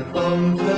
at Bumble.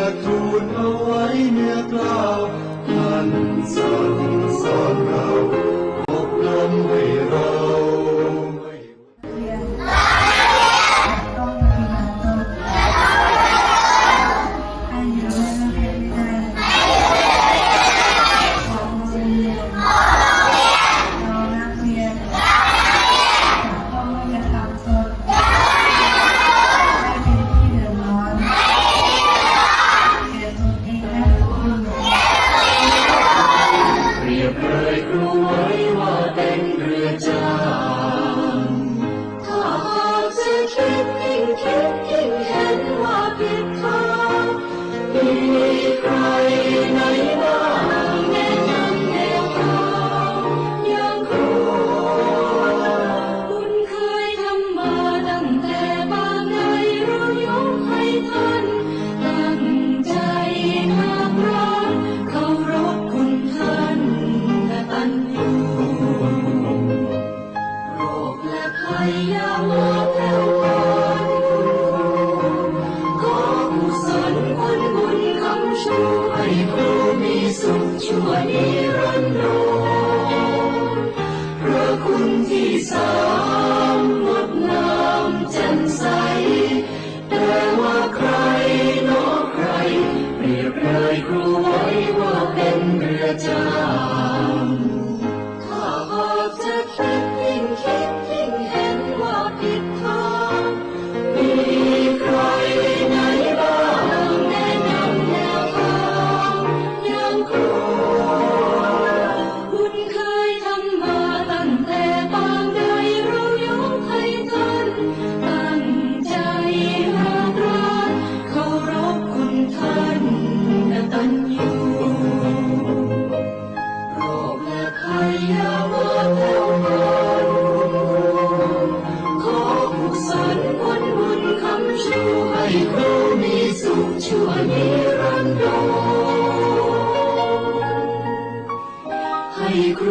to my knees.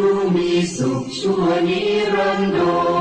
รู้มีสุขชั่วนิรันดร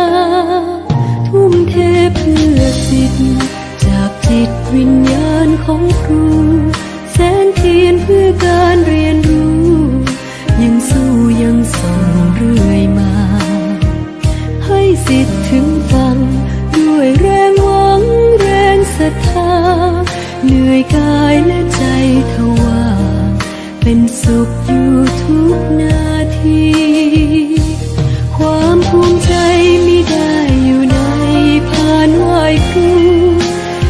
เหนื่อยกายและใจทว่า เป็นสุขอยู่ทุกนาที ความภูมิใจมิได้อยู่ในผ่านไหวครู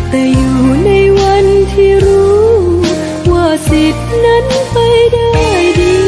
แต่อยู่ในวันที่รู้ ว่าสิทธินั้นไปได้ดี